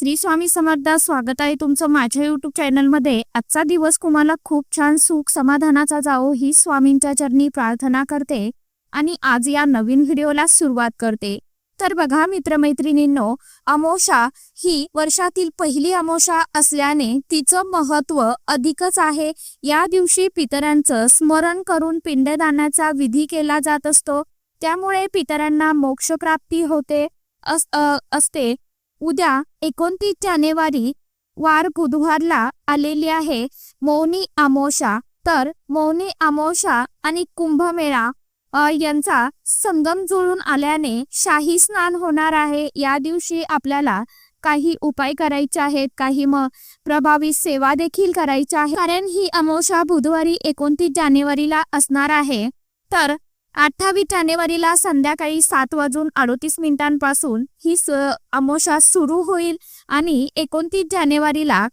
श्री स्वामी समर्थ स्वागत आहे तुमचं माझ्या युट्यूब चॅनलमध्ये आजचा दिवस तुम्हाला खूप छान सुख समाधानाचा जावो ही स्वामींच्या चरणी प्रार्थना करते आणि आज या नवीन व्हिडिओला सुरुवात करते. तर बघा मित्रमैत्रिणींनो अमोषा ही वर्षातील पहिली अमोषा असल्याने तिचं महत्त्व अधिकच आहे. या दिवशी पितरांचं स्मरण करून पिंडदानाचा विधी केला जात असतो. त्यामुळे पितरांना मोक्षप्राप्ती होते अस, असते. उद्या एकोणतीस जानेवारी वार बुधवारला आलेली आहे. मौनी आमोशा तर मौनी आमोशा आणि कुंभमेळा यांचा संगम जुळून आल्याने शाही स्नान होणार आहे. या दिवशी आपल्याला काही उपाय करायचे आहेत. काही मग प्रभावी सेवा देखील करायच्या आहे. कारण ही अमोशा बुधवारी एकोणतीस जानेवारीला असणार आहे. तर अठ्ठावीस जानेवारीला संध्याकाळी सात वाजून अडोतीस मिनिटांपासून ही स अमोशा सुरू होईल आणि एकोणतीस जानेवारीला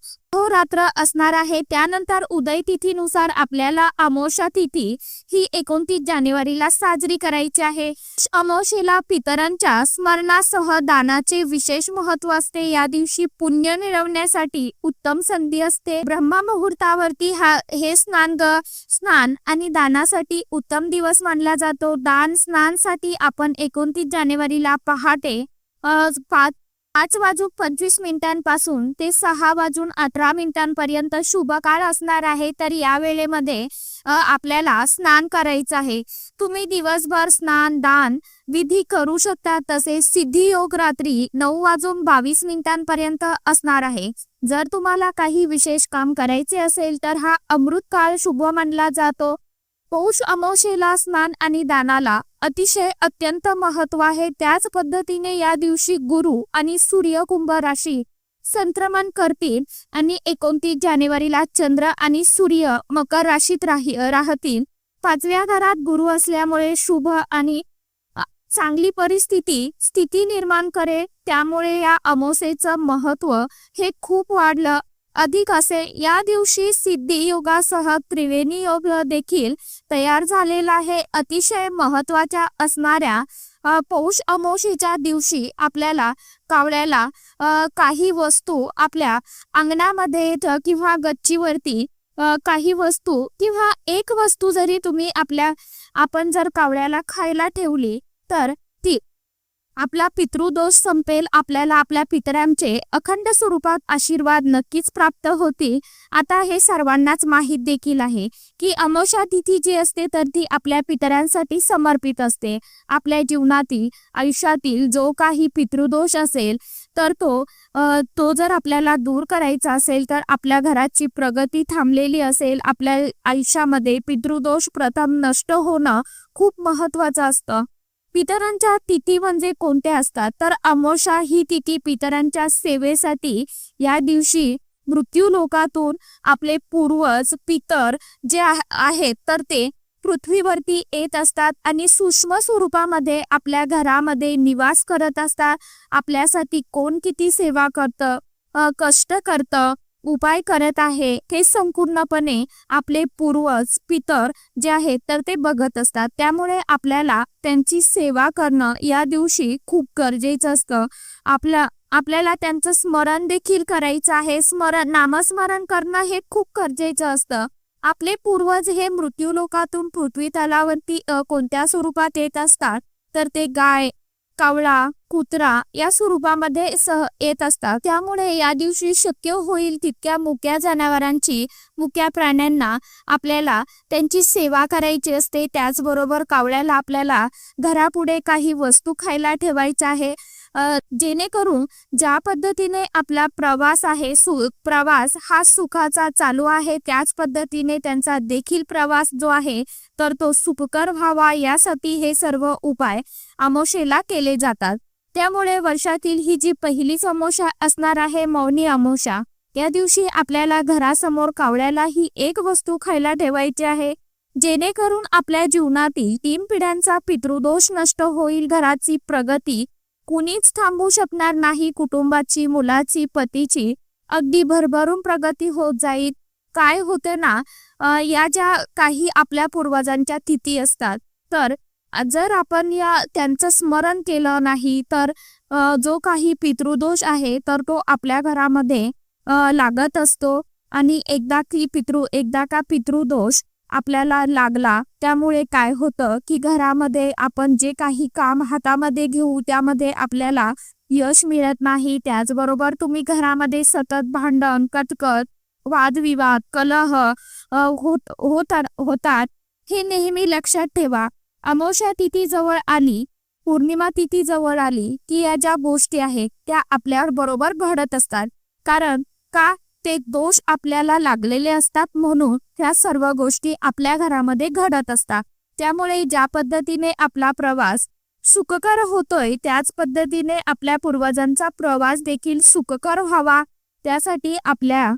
रात्र असणार आहे. त्यानंतर उदय तिथीनुसार आपल्याला अमोशा तिथी ही एकोणतीस जानेवारीला साजरी करायची आहे. अमोशेला पितरांच्या स्मरणासह दानाचे विशेष महत्त्व असते. या दिवशी पुण्य मिळवण्यासाठी उत्तम संधी असते. ब्रह्मा मुहूर्तावरती हा हे स्नान ग स्नान आणि दानासाठी उत्तम दिवस मानला जातो. दान स्नानसाठी आपण एकोणतीस जानेवारीला पहाटे पाच पाच वाजून पंचवीस मिनिटांपासून ते सहा वाजून अठरा मिनिटांपर्यंत शुभ काळ असणार आहे. तर या वेळेमध्ये आपल्याला स्नान करायचं आहे. तुम्ही दिवसभर स्नान दान विधी करू शकता. तसेच सिद्धी योग रात्री नऊ वाजून बावीस मिनिटांपर्यंत असणार आहे. जर तुम्हाला काही विशेष काम करायचे असेल तर हा अमृत काळ शुभ मानला जातो. पौष अमावशेला स्नान आणि दानाला अतिशय अत्यंत महत्त्व आहे. त्याच पद्धतीने या दिवशी गुरु आणि सूर्य कुंभ राशी संक्रमण करतील आणि एकोणतीस जानेवारीला चंद्र आणि सूर्य मकर राशीत राही राहतील. पाचव्या घरात गुरु असल्यामुळे शुभ आणि चांगली परिस्थिती स्थिती निर्माण करेल. त्यामुळे या अमोसेचं महत्त्व हे खूप वाढलं. अधिक असे या दिवशी सिद्धी योगासह त्रिवेणी योग देखील तयार झालेला आहे. अतिशय महत्त्वाच्या असणाऱ्या पौष अमोशीच्या दिवशी आपल्याला कावळ्याला काही वस्तू आपल्या अंगणामध्ये किंवा गच्चीवरती काही वस्तू किंवा एक वस्तू जरी तुम्ही आपल्या आपण जर कावळ्याला खायला ठेवली तर ती आपला पितृदोष संपेल आपल्याला आपल्या पितरांचे अखंड स्वरूपात आशीर्वाद नक्कीच प्राप्त होतील. आता हे सर्वांनाच माहीत देखील आहे की अमोषा तिथी जी असते तर ती आपल्या पितरांसाठी समर्पित असते. आपल्या जीवनातील आयुष्यातील जो काही पितृदोष असेल तर तो तो जर आपल्याला दूर करायचा असेल तर आपल्या घराची प्रगती थांबलेली असेल. आपल्या आयुष्यामध्ये पितृदोष प्रथम नष्ट होणं खूप महत्वाचं असतं. पितरांच्या तिथी म्हणजे कोणत्या असतात? तर अमोषा ही तिथी पितरांच्या सेवेसाठी या दिवशी मृत्यू लोकातून आपले पूर्वज पितर जे आहेत तर ते पृथ्वीवरती येत असतात आणि सूक्ष्म स्वरूपामध्ये आपल्या घरामध्ये निवास करत असतात. आपल्यासाठी कोण किती सेवा करतं? कष्ट करतं? उपाय करत आहे. हे संपूर्णपणे आपले पूर्वज पितर जे आहेत तर ते बघत असतात. त्यामुळे आपल्याला त्यांची सेवा करणं या दिवशी खूप गरजेचं असतं. आपल्या आपल्याला त्यांचं स्मरण देखील करायचं आहे. स्मरण नामस्मरण करणं हे खूप गरजेचं असतं. आपले पूर्वज हे मृत्यू लोकातून पृथ्वी तलावरती कोणत्या स्वरूपात येत असतात? तर ते गाय कावळा कुत्रा या स्वरूपामध्ये सह येत असतात. त्यामुळे या दिवशी शक्य होईल तितक्या मुक्या जनावरांची मुक्या प्राण्यांना आपल्याला त्यांची सेवा करायची असते. त्याचबरोबर कावळ्याला आपल्याला घरापुढे काही वस्तू खायला ठेवायच्या आहे. जेणेकरून ज्या पद्धतीने आपला प्रवास आहे सु प्रवास हा सुखाचा चालू आहे त्याच पद्धतीने त्यांचा देखील प्रवास जो आहे तर तो सुखकर व्हावा यासाठी हे सर्व उपाय अमोशेला केले जातात. त्यामुळे वर्षातील ही जी पहिलीच अमोशा असणार आहे मौनी अमोशा या दिवशी आपल्याला घरासमोर कावळ्याला ही एक वस्तू खायला ठेवायची आहे. जेणेकरून आपल्या जीवनातील तीन पिढ्यांचा पितृदोष नष्ट होईल घराची प्रगती कुणीच थांबू शकणार नाही. कुटुंबाची मुलाची पतीची अगदी भरभरून प्रगती होत जाईल. काय होते ना या ज्या काही आपल्या पूर्वजांच्या तिथी असतात तर जर आपण या त्यांचं स्मरण केलं नाही तर जो काही पितृदोष आहे तर तो आपल्या घरामध्ये लागत असतो. आणि एकदा की पितृ एकदा का पितृदोष आपल्याला लागला त्यामुळे काय होतं की घरामध्ये आपण जे काही काम हातामध्ये घेऊ त्यामध्ये आपल्याला यश मिळत नाही. त्याचबरोबर तुम्ही घरामध्ये सतत भांडण कटकट वादविवाद कलह होत होता होतात हे नेहमी लक्षात ठेवा. अमोश्या तिथी जवळ आली पौर्णिमा तिथी जवळ आली की या ज्या गोष्टी आहेत त्या आपल्या बरोबर घडत असतात. कारण का? ते दोष आपल्याला लागलेले असतात म्हणून ह्या सर्व गोष्टी आपल्या घरामध्ये घडत असतात. त्यामुळे ज्या पद्धतीने आपला प्रवास सुखकर होतोय त्याच पद्धतीने आपल्या पूर्वजांचा प्रवास देखील सुखकर व्हावा. त्यासाठी आपल्या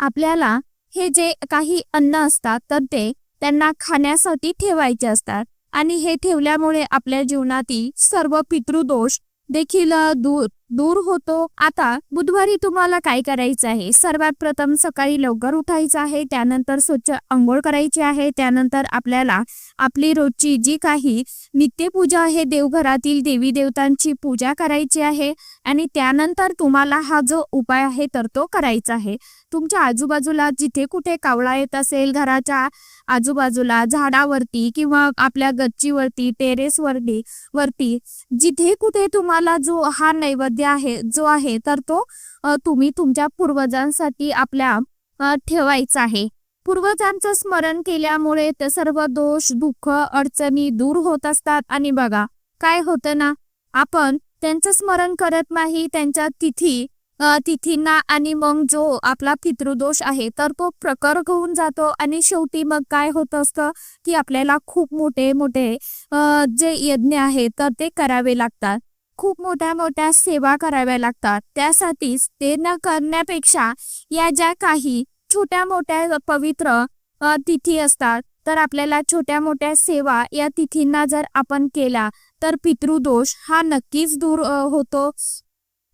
आपल्याला हे जे काही अन्न असतात तर ते त्यांना खाण्यासाठी ठेवायचे असतात. आणि हे ठेवल्यामुळे आपल्या जीवनातील सर्व पितृदोष देखील दूर दूर होतो. आता बुधवारी तुम्हाला काय करायचं आहे? सर्वात प्रथम सकाळी लवकर उठायचं आहे त्यानंतर स्वच्छ आंघोळ करायची आहे त्यानंतर आपल्याला आपली रोजची जी काही नित्यपूजा आहे देवघरातील देवी देवतांची पूजा करायची आहे आणि त्यानंतर तुम्हाला हा जो उपाय आहे तर तो करायचा आहे. तुमच्या आजूबाजूला जिथे कुठे कावळा येत असेल घराच्या आजूबाजूला झाडावरती किंवा आपल्या गच्चीवरती टेरेसवरती वरती जिथे कुठे तुम्हाला जो हा नैवेद्य आहे जो आहे तर तो तुम्ही तुमच्या पूर्वजांसाठी आपल्या ठेवायचा आहे. पूर्वजांचं स्मरण केल्यामुळे ते सर्व दोष दुःख अडचणी दूर होत असतात. आणि बघा काय होतं ना आपण त्यांचं स्मरण करत नाही त्यांच्या तिथी तिथींना आणि मग जो आपला पितृदोष आहे तर तो प्रकर होऊन जातो. आणि शेवटी मग काय होत असतं की आपल्याला खूप मोठे मोठे जे यज्ञ आहे तर ते करावे लागतात. खूप मोठ्या मोठ्या सेवा कराव्या लागतात. त्यासाठीच ते न करण्यापेक्षा या ज्या काही छोट्या मोठ्या पवित्र तिथी असतात तर आपल्याला छोट्या मोठ्या सेवा या तिथींना जर आपण केला तर पितृदोष हा नक्कीच दूर होतो.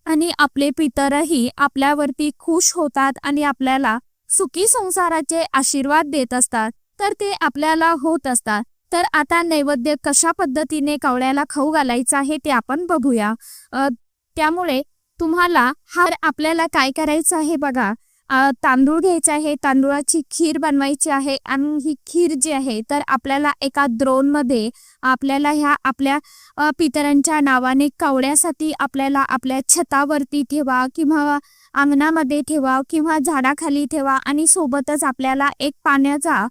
आणि आपले पितरही आपल्यावरती खुश होतात आणि आपल्याला सुखी संसाराचे आशीर्वाद देत असतात. तर ते आपल्याला होत असतात. तर आता नैवेद्य कशा पद्धतीने कावळ्याला खाऊ घालायचं आहे ते आपण बघूया. त्यामुळे तुम्हाला हा आपल्याला काय करायचं आहे बघा. तांदूळ घ्यायचे आहे तांदूळाची खीर बनवायची आहे आणि ही खीर जी आहे तर आपल्याला एका द्रोणमध्ये आपल्याला ह्या आपल्या पितरांच्या नावाने कावळ्यासाठी आपल्याला आपल्या छतावरती ठेवा किंवा अंगणामध्ये ठेवा किंवा झाडाखाली ठेवा आणि सोबतच आपल्याला एक पाण्याचा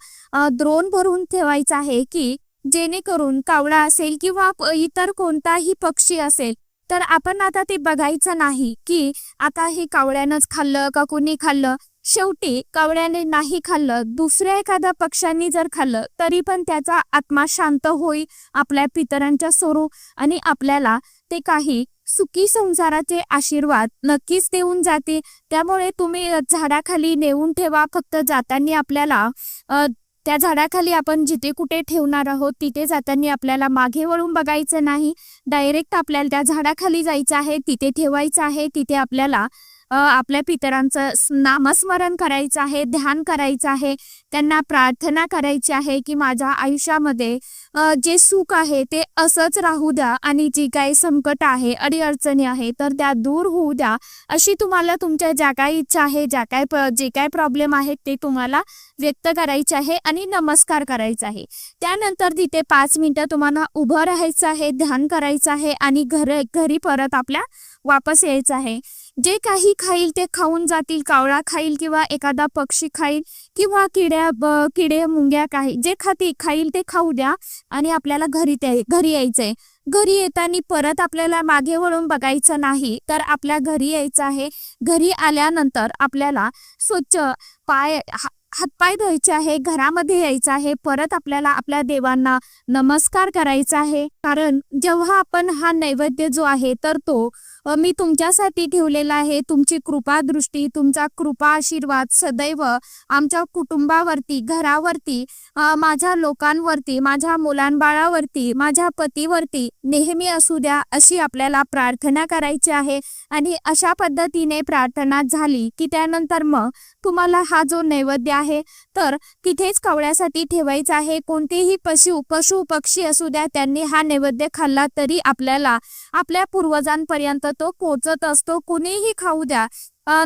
द्रोण भरून ठेवायचा आहे की जेणेकरून कावळा असेल किंवा इतर कोणताही पक्षी असेल तर आपण आता ते बघायचं नाही की आता हे कावळ्यानंच खाल्लं का कोणी खाल्लं. शेवटी कावळ्याने नाही खाल्लं दुसऱ्या एखाद्या पक्ष्यांनी जर खाल्लं तरी पण त्याचा आत्मा शांत होईल आपल्या पितरांच्या स्वरूप आणि आपल्याला ते काही सुखी संसाराचे आशीर्वाद नक्कीच देऊन जाते. त्यामुळे तुम्ही झाडाखाली नेऊन ठेवा फक्त जाताना आपल्याला. त्या झाडाखाली आपण जिथे कुठे ठेवणार आहोत तिथे जाताना आपल्याला मागे वळून बघायचं नाही. डायरेक्ट आपल्याला त्या झाडाखाली जायचं आहे तिथे ठेवायचं आहे तिथे आपल्याला आपल्या पितरांचं नामस्मरण करायचं आहे ध्यान करायचं आहे त्यांना प्रार्थना करायची आहे की माझ्या आयुष्यामध्ये जे सुख आहे ते असंच राहू द्या आणि जी काही संकट आहे अडीअडचणी आहे तर त्या दूर होऊ द्या. अशी तुम्हाला तुमच्या ज्या काही इच्छा आहे ज्या काय जे काय प्रॉब्लेम आहेत ते तुम्हाला व्यक्त करायचे आहे आणि नमस्कार करायचा आहे. त्यानंतर तिथे पाच मिनिटं तुम्हाला उभं राहायचं आहे ध्यान करायचं आहे आणि घर घरी परत आपल्या वापस यायचं आहे. जे काही खाईल ते खाऊन जातील कावळा खाईल किंवा एखादा पक्षी खाईल किंवा किड्या किडे मुंग्या काही जे खाती खाईल ते खाऊ द्या आणि आपल्याला घरी ते घरी यायचंय. घरी येताना परत आपल्याला मागे वळून बघायचं नाही तर आपल्या घरी यायचं आहे. घरी आल्यानंतर आपल्याला स्वच्छ पाय हातपाय धुवायचे आहे घरामध्ये यायचं आहे परत आपल्याला आपल्या देवांना नमस्कार करायचा आहे. कारण जेव्हा आपण हा नैवेद्य जो आहे तर तो मी तुमच्यासाठी ठेवलेला आहे. तुमची कृपा दृष्टी तुमचा कृपा आशीर्वाद सदैव आमच्या कुटुंबावरती घरावरती माझ्या लोकांवरती माझ्या मुलांबाळावरती माझ्या पतीवरती नेहमी असू द्या अशी आपल्याला प्रार्थना करायची आहे. आणि अशा पद्धतीने प्रार्थना झाली की त्यानंतर मग तुम्हाला हा जो नैवेद्य आहे तर तिथेच कवळ्यासाठी ठेवायचा आहे. कोणतेही पशु पशु पक्षी असू द्या त्यांनी हा नैवेद्य खाल्ला तरी आपल्याला आपल्या पूर्वजांपर्यंत तो पोचत असतो कुणीही खाऊ द्या.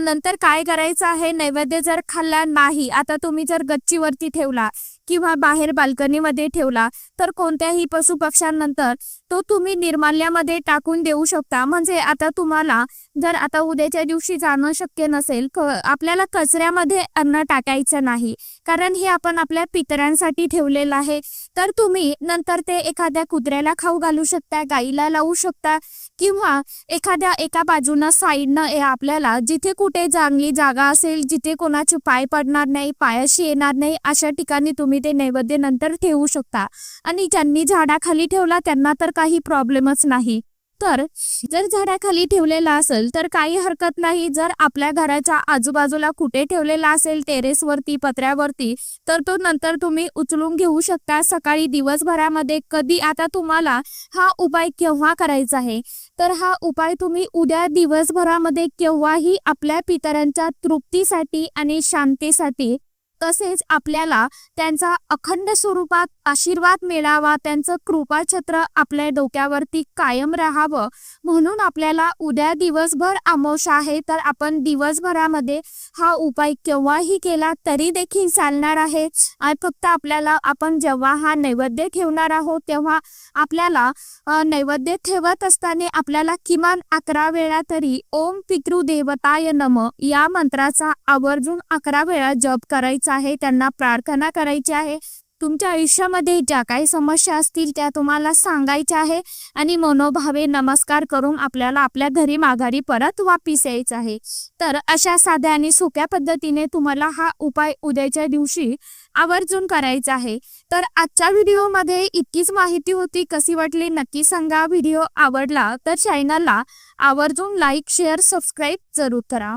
नंतर काय करायचं आहे? नैवेद्य जर खाल्ला नाही आता तुम्ही जर गच्चीवरती ठेवला किंवा बाहेर बाल्कनीमध्ये ठेवला तर कोणत्याही पशु पक्ष्यांनंतर तो तुम्ही निर्माल्यामध्ये टाकून देऊ शकता. म्हणजे आता तुम्हाला जर आता उद्याच्या दिवशी जाणं शक्य नसेल क आपल्याला कचऱ्यामध्ये अन्न टाकायचं नाही. कारण हे आपण आपल्या पितरांसाठी ठेवलेलं आहे. तर तुम्ही नंतर ते एखाद्या कुत्र्याला खाऊ घालू शकता गाईला लावू शकता किंवा एखाद्या एका बाजूनं साईडनं आपल्याला जिथे कुठे चांगली जागा असेल जिथे कोणाचे पाय पडणार नाही पायाशी येणार नाही अशा ठिकाणी तुम्ही ते नैवेद्य नंतर ठेवू शकता. आणि ज्यांनी झाडाखाली ठेवला त्यांना तर काही प्रॉब्लेमच नाही. तर जर झाडाखाली ठेवलेला असेल तर काही हरकत नाही. जर आपल्या घराच्या आजूबाजूला कुठे ठेवलेला असेल टेरेसवरती पत्र्यावरती तर तो नंतर तुम्ही उचलून घेऊ शकता. सकाळी दिवसभरामध्ये कधी आता तुम्हाला हा उपाय केव्हा करायचा आहे? तर हा उपाय तुम्ही उद्या दिवसभरामध्ये केव्हाही आपल्या पितरांच्या तृप्तीसाठी आणि शांतीसाठी तसेच आपल्याला त्यांचा अखंड स्वरूपात आशीर्वाद मिळावा त्यांचं कृपाछत्र आपल्या डोक्यावरती कायम राहावं. म्हणून आपल्याला उद्या दिवसभर आमोश आहे तर आपण दिवसभरामध्ये हा उपाय केव्हाही केला तरी देखील चालणार आहे. आणि फक्त आपल्याला आपण जेव्हा हा नैवेद्य ठेवणार आहोत तेव्हा आपल्याला नैवेद्य ठेवत असताना आपल्याला किमान अकरा वेळा तरी ओम पितृदेवताय नम या मंत्राचा आवर्जून अकरा वेळा जप करायचा आहे त्यांना प्रार्थना करायची आहे. तुमच्या आयुष्यामध्ये ज्या काही समस्या असतील त्या तुम्हाला सांगायच्या आहे आणि मनोभावे नमस्कार करून आपल्याला आपल्या घरी माघारी परत वापिस यायचं आहे. तर अशा साध्या आणि सोप्या पद्धतीने तुम्हाला हा उपाय उद्याच्या दिवशी आवर्जून करायचा आहे. तर आजच्या व्हिडिओमध्ये इतकीच माहिती होती. कशी वाटली नक्की सांगा. व्हिडिओ आवडला तर चॅनलला आवर्जून लाईक शेअर सबस्क्राईब जरूर करा.